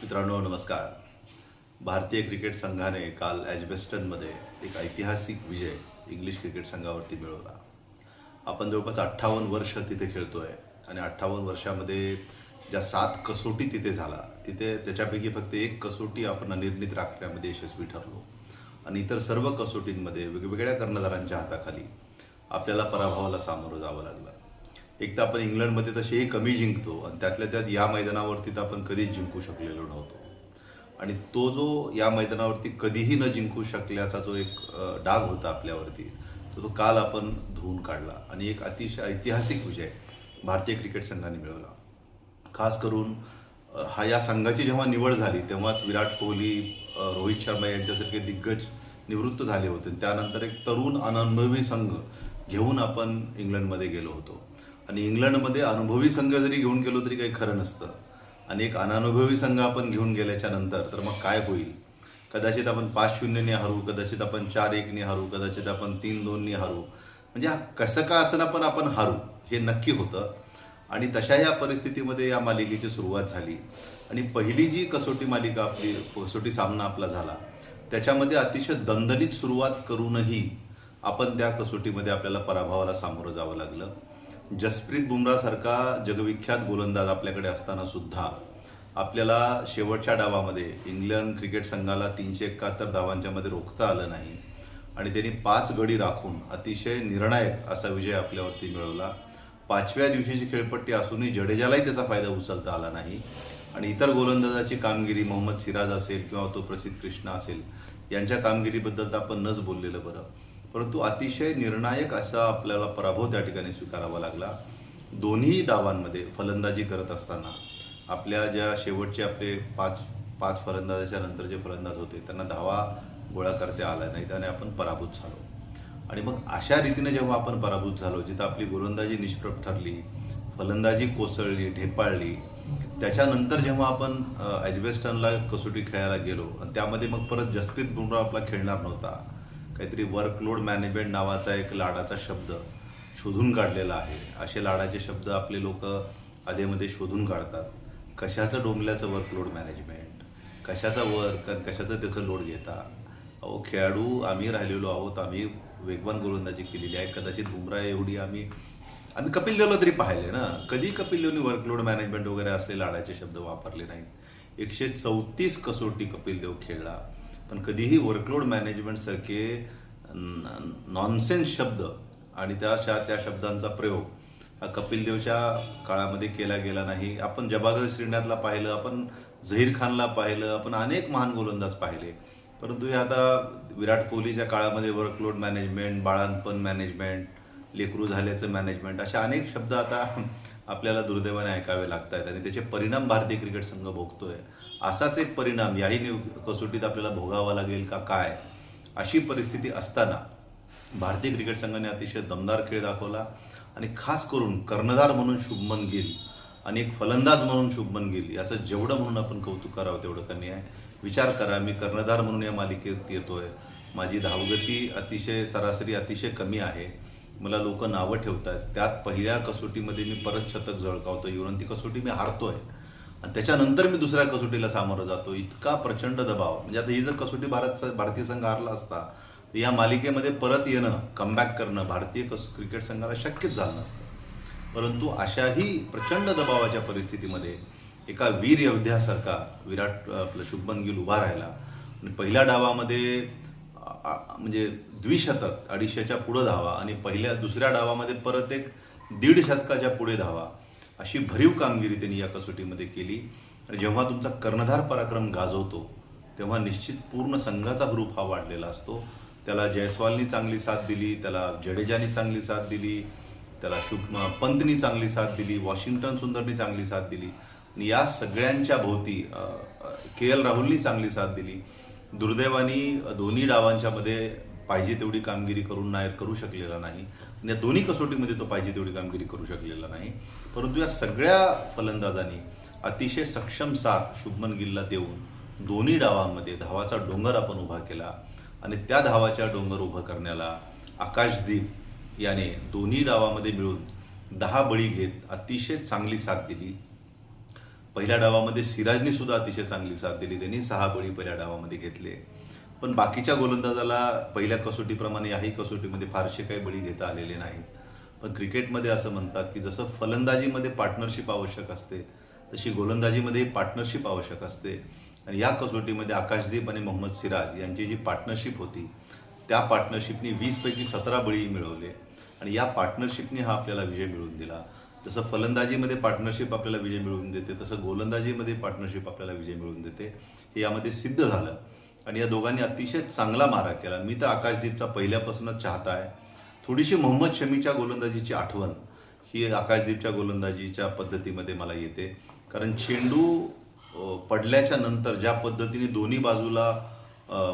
मित्रांनो नमस्कार. भारतीय क्रिकेट संघाने काल ॲजबेस्टनमध्ये एक ऐतिहासिक विजय इंग्लिश क्रिकेट संघावरती मिळवला. आपण जवळपास अठ्ठावन्न वर्ष तिथे खेळतो आहे आणि अठ्ठावन्न वर्षामध्ये ज्या सात कसोटी तिथे झाला तिथे त्याच्यापैकी फक्त एक कसोटी आपण अनिर्णित राखण्यामध्ये यशस्वी ठरलो. आणि इतर सर्व कसोटींमध्ये वेगवेगळ्या कर्णधारांच्या हाताखाली आपल्याला पराभवाला सामोरं जावं लागलं. एक तर आपण इंग्लंडमध्ये तसेही कमी जिंकतो आणि त्यातल्या त्यात या मैदानावरती तर आपण कधीच जिंकू शकलेलो नव्हतो. आणि तो जो या मैदानावरती कधीही न जिंकू शकल्याचा जो एक डाग होता आपल्यावरती तो तो काल आपण धुवून काढला. आणि एक अतिशय ऐतिहासिक विजय भारतीय क्रिकेट संघाने मिळवला. खास करून हा या संघाची जेव्हा निवड झाली तेव्हाच विराट कोहली रोहित शर्मा यांच्यासारखे दिग्गज निवृत्त झाले होते. त्यानंतर एक तरुण अननुभवी संघ घेऊन आपण इंग्लंडमध्ये गेलो होतो. आणि इंग्लंडमध्ये अनुभवी संघ जरी घेऊन गेलो तरी काही खरं नसतं. आणि एक अनानुभवी संघ आपण घेऊन गेल्याच्यानंतर तर मग काय होईल? कदाचित आपण पाच शून्यने हरू कदाचित आपण चार एकने हरू कदाचित आपण तीन दोनने हरू. म्हणजे कसं का असं पण आपण हारू हे नक्की होतं. आणि तशा या परिस्थितीमध्ये या मालिकेची सुरुवात झाली. आणि पहिली जी कसोटी मालिका आपली कसोटी सामना आपला झाला त्याच्यामध्ये अतिशय दणदणीत सुरुवात करूनही आपण त्या कसोटीमध्ये आपल्याला पराभवाला सामोरं जावं लागलं. जसप्रीत बुमरासारखा जगविख्यात गोलंदाज आपल्याकडे असताना सुद्धा आपल्याला शेवटच्या डावामध्ये इंग्लंड क्रिकेट संघाला तीनशे एकाहत्तर धावांच्या मध्ये रोखता आलं नाही. आणि त्यांनी पाच गडी राखून अतिशय निर्णायक असा विजय आपल्यावरती मिळवला. पाचव्या दिवशीची खेळपट्टी असूनही जडेजालाही त्याचा फायदा उचलता आला नाही. आणि इतर गोलंदाजाची कामगिरी मोहम्मद सिराज असेल किंवा तो प्रसिद्ध कृष्णा असेल यांच्या कामगिरीबद्दल तर आपण नच बोललेलं बरं. परंतु अतिशय निर्णायक असा आपल्याला पराभव त्या ठिकाणी स्वीकारावा लागला. दोन्ही डावांमध्ये फलंदाजी करत असताना आपल्या ज्या शेवटचे आपले पाच पाच फलंदाजाच्या नंतर जे फलंदाज होते त्यांना धावा गोळा करता आला नाही त्याने आपण पराभूत झालो. आणि मग अशा रीतीने जेव्हा आपण पराभूत झालो जिथं आपली गोलंदाजी निष्प्रभ ठरली फलंदाजी कोसळली ढेपाळली त्याच्यानंतर जेव्हा आपण ॲजबेस्टनला कसोटी खेळायला गेलो आणि त्यामध्ये मग परत जसप्रीत बुमराह आपला खेळणार नव्हता काहीतरी वर्कलोड मॅनेजमेंट नावाचा एक लाडाचा शब्द शोधून काढलेला आहे. असे लाडाचे शब्द आपले लोक आधेमध्ये शोधून काढतात. कशाचं डोंबल्याचं वर्कलोड मॅनेजमेंट कशाचा वर्क आणि कशाचं त्याचं लोड घेता? अहो खेळाडू आम्ही राहिलेलो आहोत आम्ही वेगवान गोलंदाजी केलेली आहे. कदाचित बुमरा एवढी आम्ही आम्ही कपिल देवला तरी पाहिले ना. कधी कपिल देवनी वर्कलोड मॅनेजमेंट वगैरे असले लाडाचे शब्द वापरले नाहीत? एकशे चौतीस कसोटी कपिल देव खेळला. पण कधीही वर्कलोड मॅनेजमेंटसारखे नॉनसेन्स शब्द आणि त्या त्या शब्दांचा प्रयोग हा कपिल देवच्या काळामध्ये केला गेला नाही. आपण जबागल श्रीनाथला पाहिलं आपण झहीर खानला पाहिलं आपण अनेक महान गोलंदाज पाहिले. परंतु हे आता विराट कोहलीच्या काळामध्ये वर्कलोड मॅनेजमेंट बाळांपण मॅनेजमेंट लेकरू झाल्याचं मॅनेजमेंट अशा अनेक शब्द आता आपल्याला दुर्दैवाने ऐकावे लागत आहेत आणि त्याचे परिणाम भारतीय क्रिकेट संघ भोगतोय. असाच एक परिणाम याही निव- कसोटीत आपल्याला भोगावा लागेल का काय? अशी परिस्थिती असताना भारतीय क्रिकेट संघाने अतिशय दमदार खेळ दाखवला आणि खास करून कर्णधार म्हणून शुभमन गिल आणि एक फलंदाज म्हणून शुभमन गिल याचं जेवढं म्हणून आपण कौतुक करावं तेवढं कमी आहे. विचार करा मी कर्णधार म्हणून या मालिकेत येतोय. माझी धावगती अतिशय सरासरी अतिशय कमी आहे. मला लोक नावं ठेवत आहेत त्यात पहिल्या कसोटीमध्ये मी परत शतक झळकावतो येऊन ती कसोटी मी हारतोय. आणि त्याच्यानंतर मी दुसऱ्या कसोटीला सामोरं जातो इतका प्रचंड दबाव. म्हणजे आता ही जर कसोटी भारत भारतीय संघ हारला असता तर या मालिकेमध्ये परत येणं कमबॅक करणं भारतीय कस क्रिकेट संघाला शक्यच झालं नसतं. परंतु अशाही प्रचंड दबावाच्या परिस्थितीमध्ये एका वीर योद्ध्यासारखा विराट आपलं शुभमन गिल उभा राहिला. आणि पहिल्या डावामध्ये म्हणजे द्विशतक अडीचशेच्या पुढं धावा आणि पहिल्या दुसऱ्या डावामध्ये परत एक दीड शतकाच्या पुढे धावा. अशी भरीव कामगिरी त्यांनी या कसोटीमध्ये केली. आणि जेव्हा तुमचा कर्णधार पराक्रम गाजवतो तेव्हा निश्चित पूर्ण संघाचा ग्रुप हा वाढलेला असतो. त्याला जयस्वालनी चांगली साथ दिली त्याला जडेजानी चांगली साथ दिली त्याला शुभ पंतनी चांगली साथ दिली वॉशिंग्टन सुंदरनी चांगली साथ दिली. आणि या सगळ्यांच्या भोवती के एल राहुलनी चांगली साथ दिली. दुर्दैवानी दोन्ही डावांच्या मध्ये पाहिजे तेवढी कामगिरी करून नाही करू शकलेला नाही. आणि या दोन्ही कसोटीमध्ये तो पाहिजे तेवढी कामगिरी करू शकलेला नाही. परंतु या सगळ्या फलंदाजांनी अतिशय सक्षम साथ शुभमन गिलला देऊन दोन्ही डावांमध्ये धावाचा डोंगर आपण उभा केला आणि त्या धावाच्या डोंगर उभं करण्याला आकाशदीप याने दोन्ही डावामध्ये मिळून दहा बळी घेत अतिशय चांगली साथ दिली. पहिल्या डावामध्ये सिराजने सुद्धा अतिशय चांगली साथ दिली. त्यांनी सहा बळी पहिल्या डावामध्ये घेतले. पण बाकीच्या गोलंदाजाला पहिल्या कसोटीप्रमाणे याही कसोटीमध्ये फारसे काही बळी घेता आलेले नाहीत. पण क्रिकेटमध्ये असं म्हणतात की जसं फलंदाजीमध्ये पार्टनरशिप आवश्यक असते तशी गोलंदाजीमध्ये पार्टनरशिप आवश्यक असते. आणि या कसोटीमध्ये आकाशदीप आणि मोहम्मद सिराज यांची जी पार्टनरशिप होती त्या पार्टनरशिपनी वीसपैकी सतरा बळी मिळवले. आणि या पार्टनरशिपने हा आपल्याला विजय मिळवून दिला. जसं फलंदाजीमध्ये पार्टनरशिप आपल्याला विजय मिळवून देते तसं गोलंदाजीमध्ये पार्टनरशिप आपल्याला विजय मिळवून देते. हे यामध्ये सिद्ध झालं. आणि या दोघांनी अतिशय चांगला मारा केला. मी तर आकाशदीपचा पहिल्यापासूनच चाहता आहे. थोडीशी मोहम्मद शमीच्या गोलंदाजीची आठवण ही आकाशदीपच्या गोलंदाजीच्या पद्धतीमध्ये मला येते. कारण चेंडू पडल्याच्या नंतर ज्या पद्धतीने दोन्ही बाजूला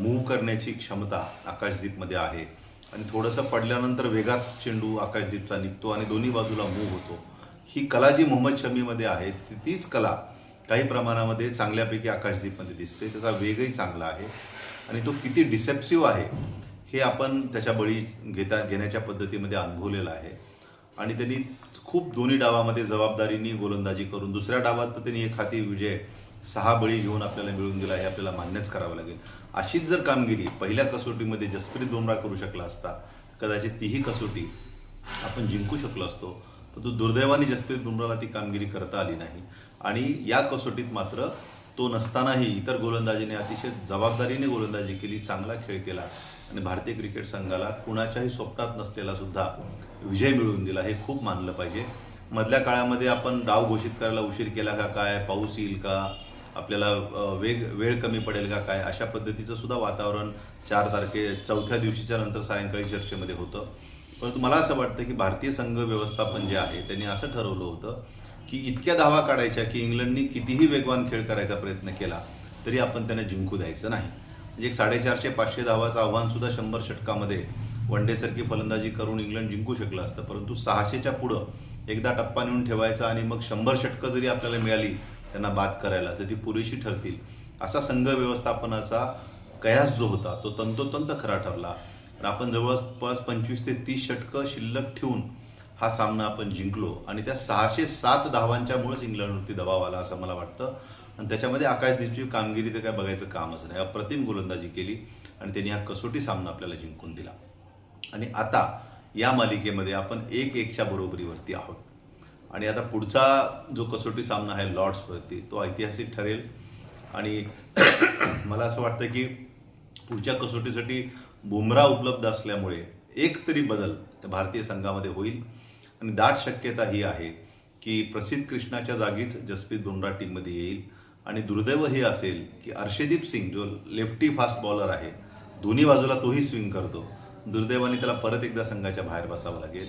मूव्ह करण्याची क्षमता आकाशदीपमध्ये आहे. आणि थोडंसं पडल्यानंतर वेगात चेंडू आकाशदीपचा निघतो आणि दोन्ही बाजूला मूव्ह होतो. ही कला जी मोहम्मद शमीमध्ये आहे ती- तीच कला काही प्रमाणामध्ये चांगल्यापैकी आकाशदीपमध्ये दिसते. त्याचा वेगही चांगला आहे. आणि तो किती डिसेप्सिव्ह आहे हे आपण त्याच्या बळी घेता घेण्याच्या पद्धतीमध्ये अनुभवलेलं आहे. आणि त्यांनी खूप दोन्ही डावामध्ये जबाबदारीने गोलंदाजी करून दुसऱ्या डावात तर त्यांनी एक हाती विजय सहा बळी घेऊन आपल्याला मिळून दिला हे आपल्याला मान्यच करावं लागेल. अशीच जर कामगिरी पहिल्या कसोटीमध्ये जसप्रीत बुमराह करू शकला असता कदाचित तीही कसोटी आपण जिंकू शकलो असतो. परंतु दुर्दैवाने जसप्रीत बुमराला ती कामगिरी करता आली नाही. आणि या कसोटीत मात्र तो नसतानाही इतर गोलंदाजीने अतिशय जबाबदारीने गोलंदाजी केली चांगला खेळ केला. आणि भारतीय क्रिकेट संघाला कुणाच्याही स्वप्नात नसलेला सुद्धा विजय मिळवून दिला हे खूप मानलं पाहिजे. मधल्या काळामध्ये आपण डाव घोषित करायला उशीर केला का काय? पाऊस येईल का? आपल्याला वेग वेळ कमी पडेल का काय? अशा पद्धतीचं सुद्धा वातावरण चार तारखे चौथ्या दिवशीच्या नंतर सायंकाळी चर्चेमध्ये होतं. परंतु मला असं वाटतं की भारतीय संघ व्यवस्थापन जे आहे त्यांनी असं ठरवलं होतं की इतक्या धावा काढायच्या की इंग्लंडनी कितीही वेगवान खेळ करायचा प्रयत्न केला तरी आपण त्यांना जिंकू द्यायचं नाही. म्हणजे एक साडेचारशे पाचशे धावाचं आव्हान सुद्धा शंभर षटकामध्ये वन सारखी फलंदाजी करून इंग्लंड जिंकू शकलं असतं परंतु सहाशेच्या पुढं एकदा टप्पा नेऊन ठेवायचा आणि मग शंभर षटकं जरी आपल्याला मिळाली त्यांना बाद करायला तर ती पुरेशी ठरतील. असा संघ व्यवस्थापनाचा कयास जो होता तो तंतोतंत खरा ठरला. आणि आपण जवळपास पंचवीस ते तीस षटकं शिल्लक ठेवून हा सामना आपण जिंकलो. आणि त्या सहाशे सात धावांच्यामुळेच इंग्लंडवरती दबाव आला असं मला वाटतं. आणि त्याच्यामध्ये आकाशदीपची कामगिरी तर काय बघायचं कामच नाही. अप्रतिम गोलंदाजी केली आणि त्यांनी हा कसोटी सामना आपल्याला जिंकून दिला. आणि आता या मालिकेमध्ये आपण एक एकच्या बरोबरीवरती आहोत. आणि आता पुढचा जो कसोटी सामना आहे लॉर्ड्सवरती तो ऐतिहासिक ठरेल. आणि मला असं वाटतं की पुढच्या कसोटीसाठी बुमराह उपलब्ध असल्यामुळे एक तरी बदल भारतीय संघामध्ये होईल. आणि दाट शक्यता ही आहे की प्रसिद्ध कृष्णाच्या जागीच जसप्रीत बुमराह टीममध्ये येईल. आणि दुर्दैव हे असेल की अर्षदीप सिंग जो लेफ्टी फास्ट बॉलर आहे दोन्ही बाजूला तोही स्विंग करतो. दुर्दैवाने त्याला परत एकदा संघाच्या बाहेर बसावं लागेल.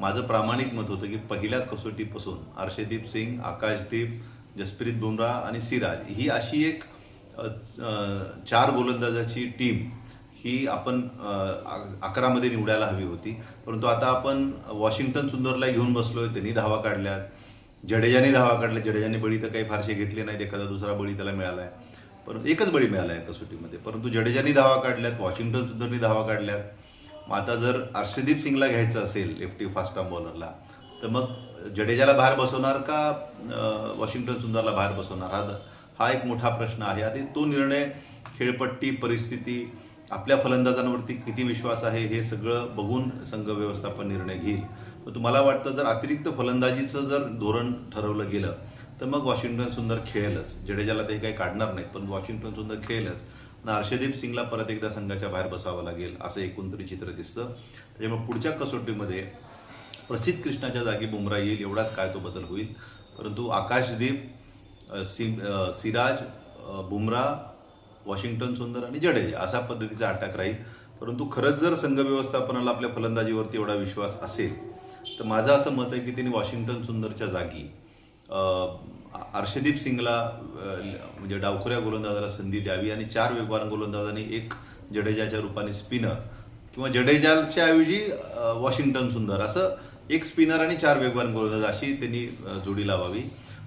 माझं प्रामाणिक मत होतं की पहिल्या कसोटीपासून अर्षदीप सिंग आकाशदीप जसप्रीत बुमराह आणि सिराज ही अशी एक चार गोलंदाजाची टीम ही आपण अकरामध्ये निवडायला हवी होती. परंतु आता आपण वॉशिंग्टन सुंदरला घेऊन बसलो आहे त्यांनी धावा काढल्यात. जडेजाने धावा काढल्या जडेजाने बळी तर काही फारसे घेतले नाहीत एखादा दुसरा बळी त्याला मिळाला आहे परंतु एकच बळी मिळाला आहे कसोटीमध्ये परंतु जडेजाने धावा काढल्यात वॉशिंग्टन सुंदरनी धावा काढल्यात. मग आता जर अर्षदीप सिंगला घ्यायचं असेल लेफ्टी फास्ट आर्म बॉलरला तर मग जडेजाला बाहेर बसवणार का वॉशिंग्टन सुंदरला बाहेर बसवणार? हा हा एक मोठा प्रश्न आहे. आणि तो निर्णय खेळपट्टी परिस्थिती आपल्या फलंदाजांवरती किती विश्वास आहे हे सगळं बघून संघ व्यवस्थापन निर्णय घेईल. तुम्हाला वाटतं जर अतिरिक्त फलंदाजीचं जर धोरण ठरवलं गेलं तर मग वॉशिंग्टन सुंदर खेळेलच. जडेजाला ते काही काढणार नाहीत पण वॉशिंग्टन सुंदर खेळेलच. आणि हर्षदीप सिंगला परत एकदा संघाच्या बाहेर बसावं लागेल असं एकूण तरी चित्र दिसतं. त्याच्यामुळे पुढच्या कसोटीमध्ये प्रसिद्ध कृष्णाच्या जागी बुमरा येईल एवढाच काय तो बदल होईल. परंतु आकाशदीप अ, सिम सिराज बुमरा बुमराह वॉशिंग्टन सुंदर आणि जडेजा अशा पद्धतीचा अटॅक राहील. परंतु खरंच जर संघ व्यवस्थापनाला आपल्या फलंदाजीवरती एवढा विश्वास असेल तर माझं असं मत आहे की त्यांनी वॉशिंग्टन सुंदरच्या जागी अर्षदीप सिंगला म्हणजे डावखुऱ्या गोलंदाजाला संधी द्यावी आणि चार वेगवान गोलंदाजांनी एक जडेजाच्या रूपाने स्पिनर किंवा जडेजाच्या ऐवजी वॉशिंग्टन सुंदर असं एक स्पिनर आणि चार वेगवान गोलंदाज अशी त्यांनी जोडी लावावी.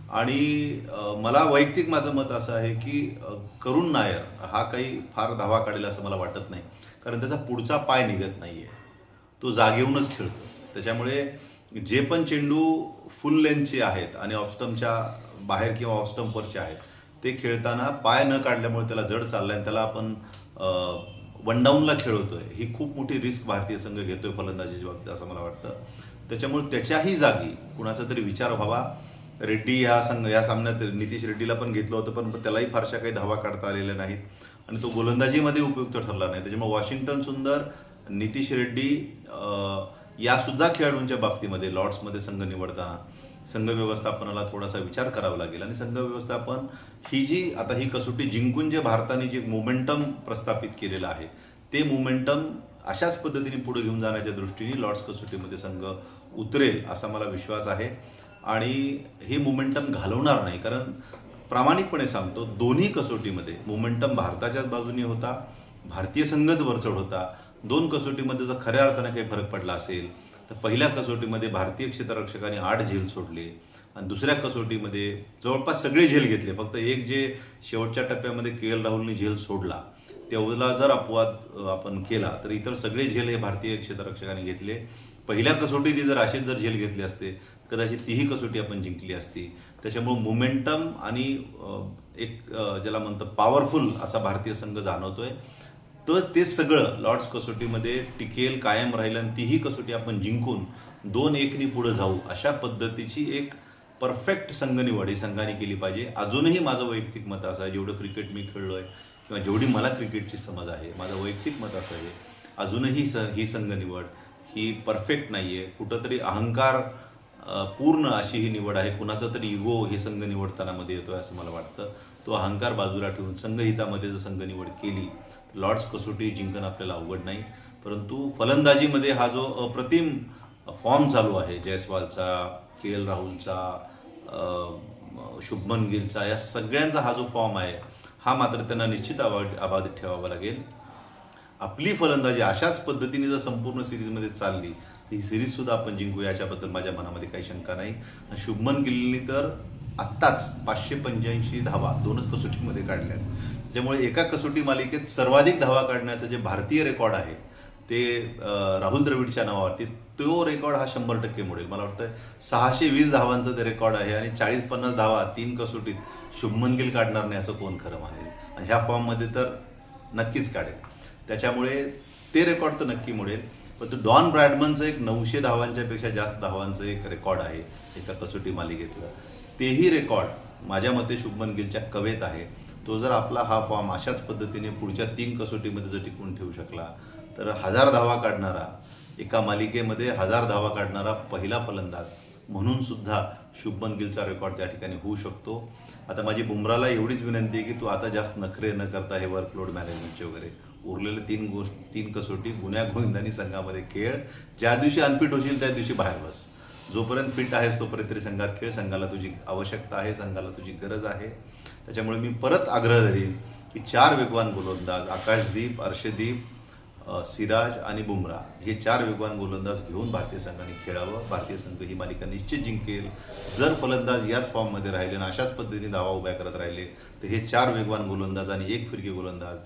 आणि मला वैयक्तिक माझं मत असं आहे की करुण नायर हा काही फार धावा काढेल असं मला वाटत नाही. कारण त्याचा पुढचा पाय निघत नाही आहे तो जागेहूनच खेळतो. त्याच्यामुळे जे पण चेंडू फुल लेंथचे आहेत आणि ऑफस्टमच्या बाहेर किंवा ऑफ आहेत ते खेळताना पाय न काढल्यामुळे त्याला जड चाललं आणि त्याला आपण वन डाऊनला खेळवतोय ही खूप मोठी रिस्क भारतीय संघ घेतोय फलंदाजीच्या बाबतीत असं मला वाटतं. त्याच्यामुळे त्याच्याही जागी कुणाचा तरी विचार व्हावा. रेड्डी या संघ या सामन्यात नितीश रेड्डीला पण घेतलं होतं पण त्यालाही फारशा काही धावा काढता आलेल्या नाहीत. आणि तो गोलंदाजीमध्ये उपयुक्त ठरला नाही. त्याच्यामुळे वॉशिंग्टन सुंदर नितीश रेड्डी यासुद्धा या सुद्धा खेळाडूंच्या बाबतीमध्ये लॉर्ड्समध्ये संघ निवडताना संघ व्यवस्थापनाला थोडासा विचार करावा लागेल. आणि संघ व्यवस्थापन ही जी आता ही कसोटी जिंकून जे भारताने जे मोमेंटम प्रस्थापित केलेलं आहे ते मोमेंटम अशाच पद्धतीने पुढे घेऊन जाण्याच्या दृष्टीने लॉर्ड्स कसोटीमध्ये संघ उतरेल असा मला विश्वास आहे. आणि हे मोमेंटम घालवणार नाही. कारण प्रामाणिकपणे सांगतो दोन्ही कसोटीमध्ये मोमेंटम भारताच्याच बाजूने होता भारतीय संघच वरचढ होता. दोन कसोटीमध्ये जर खऱ्या अर्थाने काही फरक पडला असेल तर पहिल्या कसोटीमध्ये भारतीय क्षेत्ररक्षकाने आठ झेल सोडले आणि दुसऱ्या कसोटीमध्ये जवळपास सगळे झेल घेतले. फक्त एक जे शेवटच्या टप्प्यामध्ये के एल राहुलने झेल सोडला तेवढा जर अपवाद आपण केला तर इतर सगळे झेल हे भारतीय क्षेत्ररक्षकाने घेतले. पहिल्या कसोटीत जर असेच जर झेल घेतले असते कदाचित तीही कसोटी आपण जिंकली असती. त्याच्यामुळे मोमेंटम आणि एक ज्याला म्हणतं पॉवरफुल असा भारतीय संघ जाणवतोय. तर ते सगळं लॉर्ड्स कसोटीमध्ये टिकेल कायम राहील आणि तीही कसोटी आपण जिंकून दोन एकनी पुढे जाऊ अशा पद्धतीची एक परफेक्ट संघ निवड ही संघाने केली पाहिजे. अजूनही माझं वैयक्तिक मत असं आहे जेवढं क्रिकेट मी खेळलोय किंवा जेवढी मला क्रिकेटची समज आहे माझं वैयक्तिक मत असं आहे अजूनही स ही संघ निवड ही परफेक्ट नाही आहे कुठंतरी अहंकार पूर्ण अशी ही निवड आहे. कुणाचा तरी इगो हे संघ निवडताना मध्ये येतोय असं मला वाटतं. तो अहंकार बाजूला ठेवून संघहितामध्ये जर संघ निवड केली तर लॉर्ड्स कसोटी जिंकणं आपल्याला अवघड नाही. परंतु फलंदाजीमध्ये हा जो अप्रतिम फॉर्म चालू आहे जयस्वालचा के एल राहुलचा शुभमन गिलचा या सगळ्यांचा हा जो फॉर्म आहे हा मात्र त्यांना निश्चित अबाधित अबाधित ठेवावा लागेल. आपली फलंदाजी अशाच पद्धतीने जर संपूर्ण सिरीजमध्ये चालली ही सिरीज सुद्धा आपण जिंकू याच्याबद्दल माझ्या मनामध्ये काही शंका नाही. आणि शुभमन गिलनी तर आत्ताच पाचशे पंच्याऐंशी धावा दोनच कसोटीमध्ये काढल्या त्यामुळे एका कसोटी मालिकेत सर्वाधिक धावा काढण्याचं जे भारतीय रेकॉर्ड आहे ते राहुल द्रविडच्या नावावरती तो रेकॉर्ड हा शंभर टक्के मोडेल. मला वाटतं सहाशे वीस धावांचं ते रेकॉर्ड आहे आणि चाळीस पन्नास धावा तीन कसोटीत शुभमन गिल काढणार नाही असं कोण खरं मानेल? ह्या फॉर्ममध्ये तर नक्कीच काढेल. त्याच्यामुळे ते रेकॉर्ड तर नक्की मिळेल पण तो डॉन ब्रॅडमनचं एक नऊशे धावांच्या पेक्षा जास्त धावांचं एक रेकॉर्ड आहे एका कसोटी मालिकेतलं. तेही रेकॉर्ड माझ्या मते शुभमन गिलच्या कवेत आहे. तो जर आपला हा फॉर्म अशाच पद्धतीने पुढच्या तीन कसोटीमध्ये जर टिकवून ठेवू शकला तर हजार धावा काढणारा एका मालिकेमध्ये हजार धावा काढणारा पहिला फलंदाज म्हणून सुद्धा शुभमन गिलचा रेकॉर्ड त्या ठिकाणी होऊ शकतो. आता माझी बुमराला एवढीच विनंती आहे की तू आता जास्त नखरे न करता हे वर्कलोड मॅनेजमेंटचे वगैरे उरलेले तीन गोष्ट तीन कसोटी गुन्ह्या गोविंदानी संघामध्ये खेळ. ज्या दिवशी अनफिट होशील त्या दिवशी बाहेर बस. जोपर्यंत फिट आहेस तोपर्यंत तरी संघात खेळ. संघाला तुझी आवश्यकता आहे संघाला तुझी गरज आहे. त्याच्यामुळे मी परत आग्रह धरीन की चार वेगवान गोलंदाज आकाशदीप अर्षदीप सिराज आणि बुमरा हे चार वेगवान गोलंदाज घेऊन भारतीय संघाने खेळावं. भारतीय संघ ही मालिका निश्चित जिंकेल. जर फलंदाज याच फॉर्ममध्ये राहिले आणि अशाच पद्धतीने धावा उभ्या करत राहिले तर हे चार वेगवान गोलंदाज आणि एक फिरकी गोलंदाज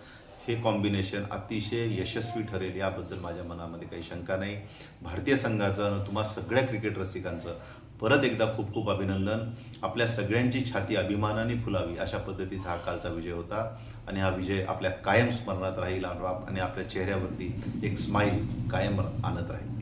हे कॉम्बिनेशन अतिशय यशस्वी ठरेल याबद्दल माझ्या मनामध्ये काही शंका नाही. भारतीय संघाचं आणि तुम्हा सगळ्या क्रिकेट रसिकांचं परत एकदा खूप खूप अभिनंदन. आपल्या सगळ्यांची छाती अभिमानाने फुलावी अशा पद्धतीचा हा कालचा विजय होता. आणि हा विजय आपल्या कायम स्मरणात राहील आणि आपल्या चेहऱ्यावरती एक स्माईल कायम आणत राहील.